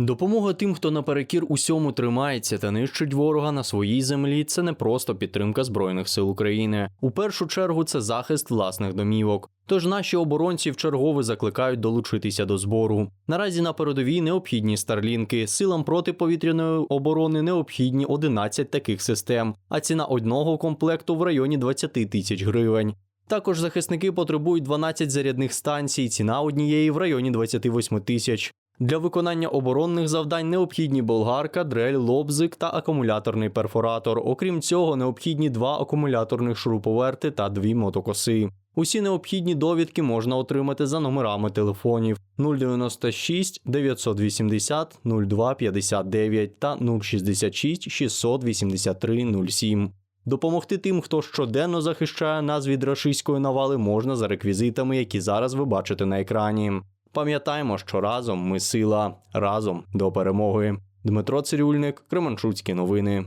Допомога тим, хто наперекір усьому тримається та нищить ворога на своїй землі, це не просто підтримка збройних сил України. У першу чергу це захист власних домівок. Тож наші оборонці вчергове закликають долучитися до збору. Наразі на передовій необхідні старлінки. Силам протиповітряної оборони необхідні 11 таких систем, а ціна одного комплекту в районі 20 тисяч гривень. Також захисники потребують 12 зарядних станцій, ціна однієї в районі 28 тисяч. Для виконання оборонних завдань необхідні болгарка, дрель, лобзик та акумуляторний перфоратор. Окрім цього, необхідні два акумуляторних шуруповерти та дві мотокоси. Усі необхідні довідки можна отримати за номерами телефонів 096 980 02 59 та 066 683 07. Допомогти тим, хто щоденно захищає нас від рашистської навали, можна за реквізитами, які зараз ви бачите на екрані. Пам'ятаємо, що разом ми сила, разом до перемоги. Дмитро Цирюльник, Кременчуцькі новини.